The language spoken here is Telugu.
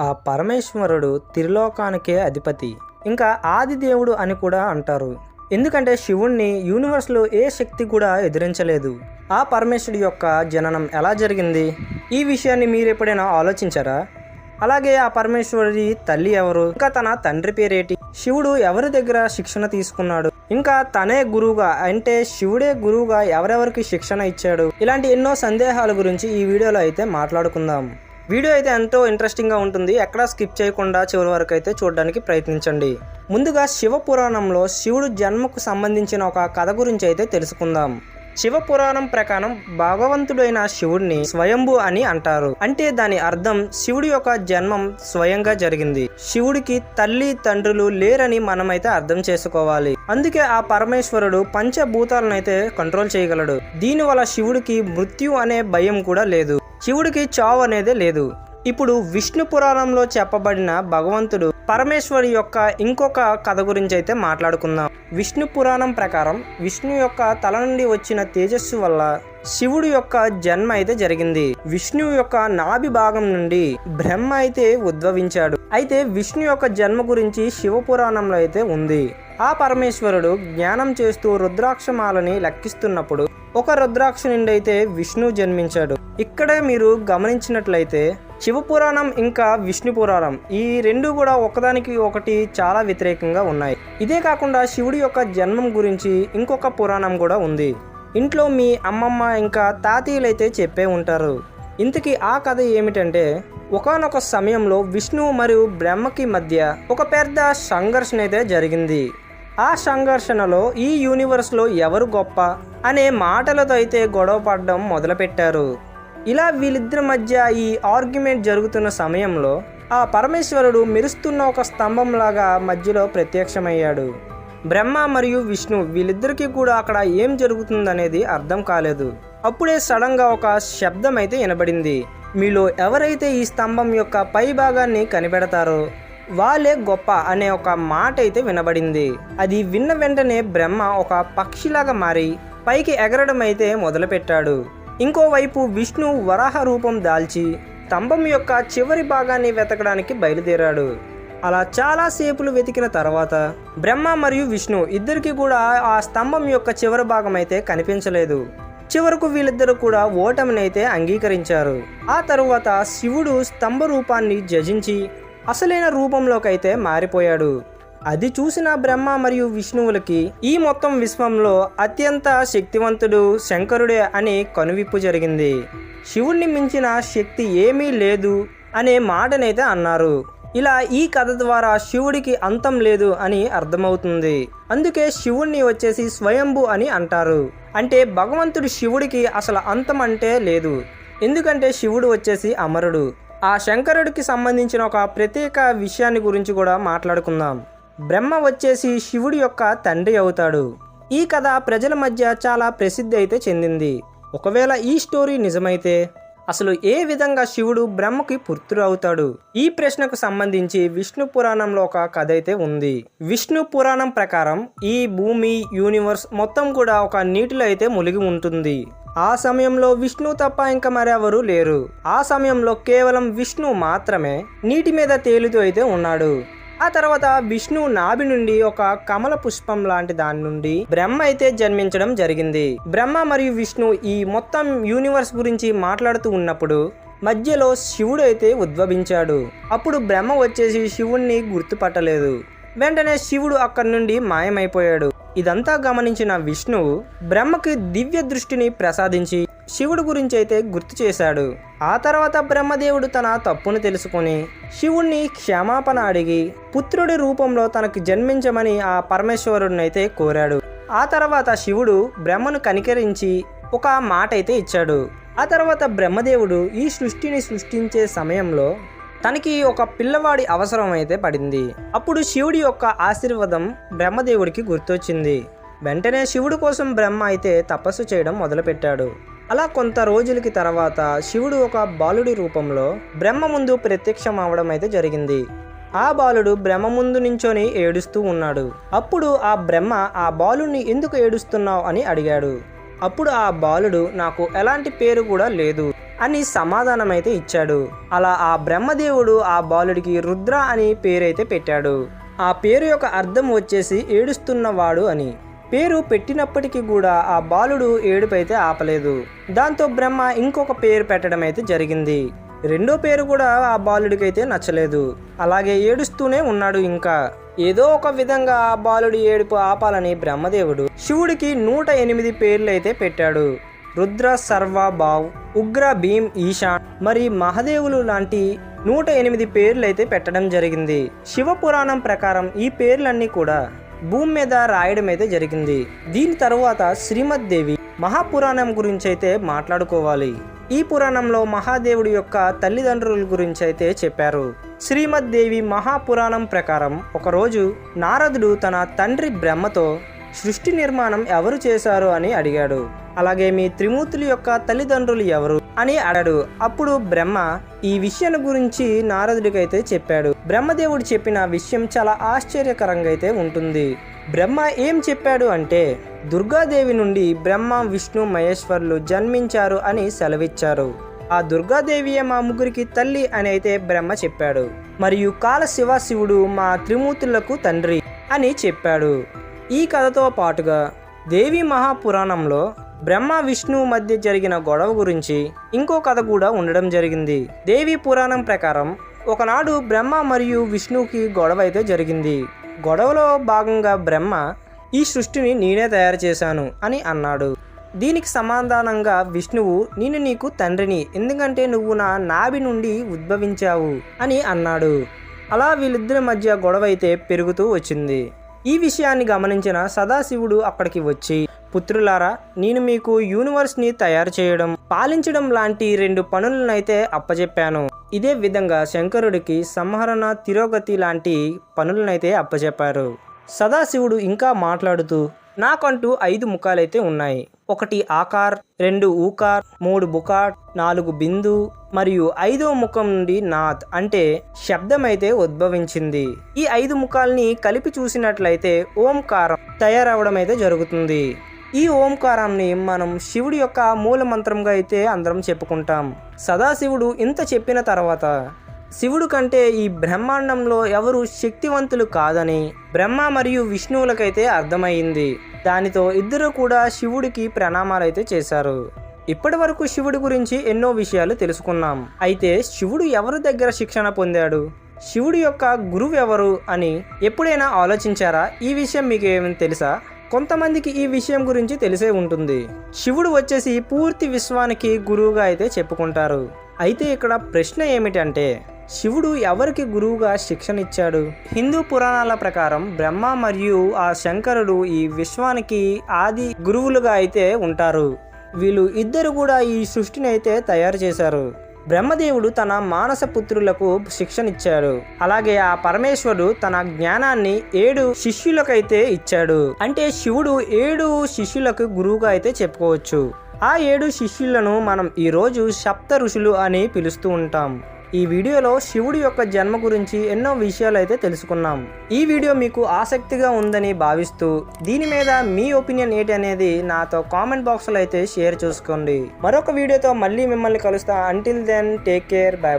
ఆ పరమేశ్వరుడు త్రిలోకానికే అధిపతి. ఇంకా ఆది దేవుడు అని కూడా అంటారు. ఎందుకంటే శివుణ్ణి యూనివర్స్లో ఏ శక్తి కూడా ఎదిరించలేదు. ఆ పరమేశ్వరుడి యొక్క జననం ఎలా జరిగింది? ఈ విషయాన్ని మీరు ఎప్పుడైనా ఆలోచించారా? అలాగే ఆ పరమేశ్వరుడి తల్లి ఎవరు? ఇంకా తన తండ్రి పేరేటి? శివుడు ఎవరి దగ్గర శిక్షణ తీసుకున్నాడు? ఇంకా తనే గురువుగా అంటే శివుడే గురువుగా ఎవరెవరికి శిక్షణ ఇచ్చాడు? ఇలాంటి ఎన్నో సందేహాల గురించి ఈ వీడియోలో అయితే మాట్లాడుకుందాం. వీడియో అయితే ఎంతో ఇంట్రెస్టింగ్గా ఉంటుంది. ఎక్కడా స్కిప్ చేయకుండా చివరి వరకు అయితే చూడడానికి ప్రయత్నించండి. ముందుగా శివ పురాణంలో శివుడు జన్మకు సంబంధించిన ఒక కథ గురించి అయితే తెలుసుకుందాం. శివ పురాణం ప్రకారం భగవంతుడైన శివుడిని స్వయంభు అని అంటారు. అంటే దాని అర్థం శివుడి యొక్క జన్మం స్వయంగా జరిగింది. శివుడికి తల్లి తండ్రులు లేరని మనమైతే అర్థం చేసుకోవాలి. అందుకే ఆ పరమేశ్వరుడు పంచభూతాలను అయితే కంట్రోల్ చేయగలడు. దీనివల్ల శివుడికి మృత్యు అనే భయం కూడా లేదు. శివుడికి చావు అనేది లేదు. ఇప్పుడు విష్ణు పురాణంలో చెప్పబడిన భగవంతుడు పరమేశ్వరి యొక్క ఇంకొక కథ గురించి అయితే మాట్లాడుకుందాం. విష్ణు పురాణం ప్రకారం విష్ణు యొక్క తల నుండి వచ్చిన తేజస్సు వల్ల శివుడు యొక్క జన్మ అయితే జరిగింది. విష్ణు యొక్క నాభి భాగం నుండి బ్రహ్మ అయితే ఉద్భవించాడు. అయితే విష్ణు యొక్క జన్మ గురించి శివ పురాణంలో అయితే ఉంది. ఆ పరమేశ్వరుడు జ్ఞానం చేస్తూ రుద్రాక్షమాలని లెక్కిస్తున్నప్పుడు ఒక రుద్రాక్ష నుండైతే అయితే విష్ణు జన్మించాడు. ఇక్కడే మీరు గమనించినట్లయితే శివపురాణం ఇంకా విష్ణు పురాణం ఈ రెండు కూడా ఒకదానికి ఒకటి చాలా వ్యతిరేకంగా ఉన్నాయి. ఇదే కాకుండా శివుడి యొక్క జన్మం గురించి ఇంకొక పురాణం కూడా ఉంది. ఇంట్లో మీ అమ్మమ్మ ఇంకా తాతయ్యలైతే చెప్పే ఉంటారు. ఇంతకీ ఆ కథ ఏమిటంటే ఒకానొక సమయంలో విష్ణువు మరియు బ్రహ్మకి మధ్య ఒక పెద్ద సంఘర్షణ అయితే జరిగింది. ఆ సంఘర్షణలో ఈ యూనివర్స్లో ఎవరు గొప్ప అనే మాటలతో అయితే గొడవ పడడం మొదలుపెట్టారు. ఇలా వీళ్ళిద్దరి మధ్య ఈ ఆర్గ్యుమెంట్ జరుగుతున్న సమయంలో ఆ పరమేశ్వరుడు మెరుస్తున్న ఒక స్తంభంలాగా మధ్యలో ప్రత్యక్షమయ్యాడు. బ్రహ్మ మరియు విష్ణు వీళ్ళిద్దరికీ కూడా అక్కడ ఏం జరుగుతుందనేది అర్థం కాలేదు. అప్పుడే సడన్గా ఒక శబ్దం అయితే వినబడింది. మీలో ఎవరైతే ఈ స్తంభం యొక్క పై భాగాన్ని కనిపెడతారో వాళ్ళే గొప్ప అనే ఒక మాట అయితే వినబడింది. అది విన్న వెంటనే బ్రహ్మ ఒక పక్షిలాగా మారి పైకి ఎగరడం అయితే మొదలుపెట్టాడు ఇంకోవైపు విష్ణు వరాహ రూపం దాల్చి స్తంభం యొక్క చివరి భాగాన్ని వెతకడానికి బయలుదేరాడు. అలా చాలా సేపులు వెతికిన తర్వాత బ్రహ్మ మరియు విష్ణు ఇద్దరికి కూడా ఆ స్తంభం యొక్క చివరి భాగం అయితే కనిపించలేదు. చివరకు వీళ్ళిద్దరూ కూడా ఓటమినైతే అంగీకరించారు. ఆ తరువాత శివుడు స్తంభ రూపాన్ని జజించి అసలైన రూపంలోకైతే మారిపోయాడు. అది చూసిన బ్రహ్మ మరియు విష్ణువులకి ఈ మొత్తం విశ్వంలో అత్యంత శక్తివంతుడు శంకరుడే అని కనువిప్పు జరిగింది. శివుణ్ణి మించిన శక్తి ఏమీ లేదు అనే మాటనైతే అన్నారు. ఇలా ఈ కథ ద్వారా శివుడికి అంతం లేదు అని అర్థమవుతుంది. అందుకే శివుణ్ణి వచ్చేసి స్వయంభు అని అంటారు. అంటే భగవంతుడు శివుడికి అసలు అంతం అంటే లేదు. ఎందుకంటే శివుడు వచ్చేసి అమరుడు. ఆ శంకరుడికి సంబంధించిన ఒక ప్రత్యేక విషయాన్ని గురించి కూడా మాట్లాడుకుందాం. బ్రహ్మ వచ్చేసి శివుడి యొక్క తండ్రి అవుతాడు. ఈ కథ ప్రజల మధ్య చాలా ప్రసిద్ధి అయితే చెందింది. ఒకవేళ ఈ స్టోరీ నిజమైతే అసలు ఏ విధంగా శివుడు బ్రహ్మకి పుత్రుడు అవుతాడు? ఈ ప్రశ్నకు సంబంధించి విష్ణు పురాణంలో ఒక కథ అయితే ఉంది. విష్ణు పురాణం ప్రకారం ఈ భూమి యూనివర్స్ మొత్తం కూడా ఒక నీటిలో అయితే మునిగి ఉంటుంది. ఆ సమయంలో విష్ణు తప్ప ఇంకా మరెవరూ లేరు. ఆ సమయంలో కేవలం విష్ణు మాత్రమే నీటి మీద తేలుతూ అయితే ఉన్నాడు. ఆ తర్వాత విష్ణు నాభి నుండి ఒక కమల పుష్పం లాంటి దాని నుండి బ్రహ్మ అయితే జన్మించడం జరిగింది. బ్రహ్మ మరియు విష్ణు ఈ మొత్తం యూనివర్స్ గురించి మాట్లాడుతూ ఉన్నప్పుడు మధ్యలో శివుడు అయితే ఉద్భవించాడు. అప్పుడు బ్రహ్మ వచ్చేసి శివుణ్ణి గుర్తుపట్టలేదు. వెంటనే శివుడు అక్కడి నుండి మాయమైపోయాడు. ఇదంతా గమనించిన విష్ణువు బ్రహ్మకి దివ్య దృష్టిని ప్రసాదించి శివుడు గురించి అయితే గుర్తు చేశాడు. ఆ తర్వాత బ్రహ్మదేవుడు తన తప్పును తెలుసుకొని శివుణ్ణి క్షమాపణ అడిగి పుత్రుడి రూపంలో తనకు జన్మించమని ఆ పరమేశ్వరుడిని అయితే కోరాడు. ఆ తర్వాత శివుడు బ్రహ్మను కనికరించి ఒక మాట అయితే ఇచ్చాడు. ఆ తర్వాత బ్రహ్మదేవుడు ఈ సృష్టిని సృష్టించే సమయంలో తనకి ఒక పిల్లవాడి అవసరం అయితే పడింది. అప్పుడు శివుడి యొక్క ఆశీర్వాదం బ్రహ్మదేవుడికి గుర్తొచ్చింది. వెంటనే శివుడి కోసం బ్రహ్మ అయితే తపస్సు చేయడం మొదలుపెట్టాడు. అలా కొంత రోజులకి తర్వాత శివుడు ఒక బాలుడి రూపంలో బ్రహ్మ ముందు ప్రత్యక్షం అవడం అయితే జరిగింది. ఆ బాలుడు బ్రహ్మ ముందు నించొని ఏడుస్తూ ఉన్నాడు. అప్పుడు ఆ బ్రహ్మ ఆ బాలుడిని ఎందుకు ఏడుస్తున్నావు? అని అడిగాడు. అప్పుడు ఆ బాలుడు నాకు ఎలాంటి పేరు కూడా లేదు. అని సమాధానం అయితే ఇచ్చాడు. అలా ఆ బ్రహ్మదేవుడు ఆ బాలుడికి రుద్ర అని పేరైతే పెట్టాడు. ఆ పేరు యొక్క అర్థం వచ్చేసి ఏడుస్తున్నవాడు అని. పేరు పెట్టినప్పటికీ కూడా ఆ బాలుడు ఏడుపైతే ఆపలేదు. దాంతో బ్రహ్మ ఇంకొక పేరు పెట్టడం అయితే జరిగింది. రెండో పేరు కూడా ఆ బాలుడికైతే నచ్చలేదు. అలాగే ఏడుస్తూనే ఉన్నాడు ఇంకా. ఏదో ఒక విధంగా ఆ బాలుడి ఏడుపు ఆపాలని బ్రహ్మదేవుడు శివుడికి నూట ఎనిమిది పేర్లు అయితే పెట్టాడు. రుద్ర సర్వభావ్ ఉగ్ర భీమ్ ఈశాన్ మరి మహదేవులు లాంటి నూట ఎనిమిది పేర్లైతే పెట్టడం జరిగింది. శివ పురాణం ప్రకారం ఈ పేర్లన్నీ కూడా భూమి మీద రాయడం అయితే జరిగింది. దీని తరువాత శ్రీమద్దేవి మహాపురాణం గురించి అయితే మాట్లాడుకోవాలి. ఈ పురాణంలో మహాదేవుడి యొక్క తల్లిదండ్రుల గురించి అయితే చెప్పారు. శ్రీమద్దేవి మహాపురాణం ప్రకారం ఒకరోజు నారదుడు తన తండ్రి బ్రహ్మతో సృష్టి నిర్మాణం ఎవరు చేశారు అని అడిగాడు. అలాగే మీ త్రిమూర్తుల యొక్క తల్లిదండ్రులు ఎవరు అని అడాడు. అప్పుడు బ్రహ్మ ఈ విషయం గురించి నారదుడికైతే చెప్పాడు. బ్రహ్మదేవుడు చెప్పిన విషయం చాలా ఆశ్చర్యకరంగా అయితే ఉంటుంది. బ్రహ్మ ఏం చెప్పాడు అంటే దుర్గాదేవి నుండి బ్రహ్మ విష్ణు మహేశ్వర్లు జన్మించారు అని సెలవిచ్చారు. ఆ దుర్గాదేవియే మా ముగ్గురికి తల్లి అని అయితే బ్రహ్మ చెప్పాడు. మరియు కాల శివ శివుడు మా త్రిమూర్తులకు తండ్రి అని చెప్పాడు. ఈ కథతో పాటుగా దేవి మహాపురాణంలో బ్రహ్మ విష్ణు మధ్య జరిగిన గొడవ గురించి ఇంకో కథ కూడా ఉండడం జరిగింది. దేవి పురాణం ప్రకారం ఒకనాడు బ్రహ్మ మరియు విష్ణుకి గొడవ అయితే జరిగింది. గొడవలో భాగంగా బ్రహ్మ ఈ సృష్టిని నేనే తయారు చేశాను అని అన్నాడు. దీనికి సమాధానంగా విష్ణువు నేను నీకు తండ్రిని ఎందుకంటే నువ్వు నా నాభి నుండి ఉద్భవించావు అని అన్నాడు. అలా వీళ్ళిద్దరి మధ్య గొడవ అయితే పెరుగుతూ వచ్చింది. ఈ విషయాన్ని గమనించిన సదాశివుడు అక్కడికి వచ్చి పుత్రులారా నేను మీకు యూనివర్స్ని తయారు చేయడం పాలించడం లాంటి రెండు పనులనైతే అప్పచెప్పాను ఇదే విధంగా శంకరుడికి సంహరణ తిరోగతి లాంటి పనులనైతే అప్పచెప్పారు సదాశివుడు ఇంకా మాట్లాడుతూ నాకంటూ ఐదు ముఖాలైతే ఉన్నాయి. ఒకటి ఆకార్ రెండు ఊకార్ మూడు బుకార్ నాలుగు బిందు మరియు ఐదో ముఖం నుండి నాథ్ అంటే శబ్దమైతే ఉద్భవించింది. ఈ ఐదు ముఖాల్ని కలిపి చూసినట్లయితే ఓంకారం తయారవడం అయితే జరుగుతుంది. ఈ ఓంకారాన్ని మనం శివుడి యొక్క మూల మంత్రంగా అయితే అందరం చెప్పుకుంటాం. సదాశివుడు ఇంత చెప్పిన తర్వాత శివుడు కంటే ఈ బ్రహ్మాండంలో ఎవరు శక్తివంతులు కాదని బ్రహ్మ మరియు విష్ణువులకైతే అర్థమైంది. దానితో ఇద్దరు కూడా శివుడికి ప్రణామాలైతే చేశారు. ఇప్పటి వరకు శివుడి గురించి ఎన్నో విషయాలు తెలుసుకున్నాం. అయితే శివుడు ఎవరి దగ్గర శిక్షణ పొందాడు? శివుడి యొక్క గురువు ఎవరు అని ఎప్పుడైనా ఆలోచించారా? ఈ విషయం మీకు ఏమైనా తెలుసా? కొంతమందికి ఈ విషయం గురించి తెలిసే ఉంటుంది. శివుడు వచ్చేసి పూర్తి విశ్వానికి గురువుగా అయితే చెప్పుకుంటారు. అయితే ఇక్కడ ప్రశ్న ఏమిటంటే శివుడు ఎవరికి గురువుగా శిక్షణ ఇచ్చాడు హిందూ పురాణాల ప్రకారం బ్రహ్మ మరియు ఆ శంకరుడు ఈ విశ్వానికి ఆది గురువులుగా అయితే ఉంటారు. వీళ్ళు ఇద్దరు కూడా ఈ సృష్టిని అయితే తయారు చేశారు. బ్రహ్మదేవుడు తన మానస పుత్రులకు శిక్షణిచ్చాడు అలాగే ఆ పరమేశ్వరుడు తన జ్ఞానాన్ని ఏడు శిష్యులకైతే ఇచ్చాడు. అంటే శివుడు ఏడు శిష్యులకు గురువుగా అయితే చెప్పుకోవచ్చు. ఆ ఏడు శిష్యులను మనం ఈరోజు సప్త ఋషులు అని పిలుస్తూ ఉంటాం. ఈ వీడియోలో శివుడి యొక్క జన్మ గురించి ఎన్నో విషయాలు అయితే తెలుసుకున్నాం. ఈ వీడియో మీకు ఆసక్తిగా ఉందని భావిస్తూ దీని మీద మీ ఒపీనియన్ ఏంటి అనేది నాతో కామెంట్ బాక్స్లో అయితే షేర్ చేసుకోండి. మరొక వీడియోతో మళ్ళీ మిమ్మల్ని కలుస్తా. Until then take care bye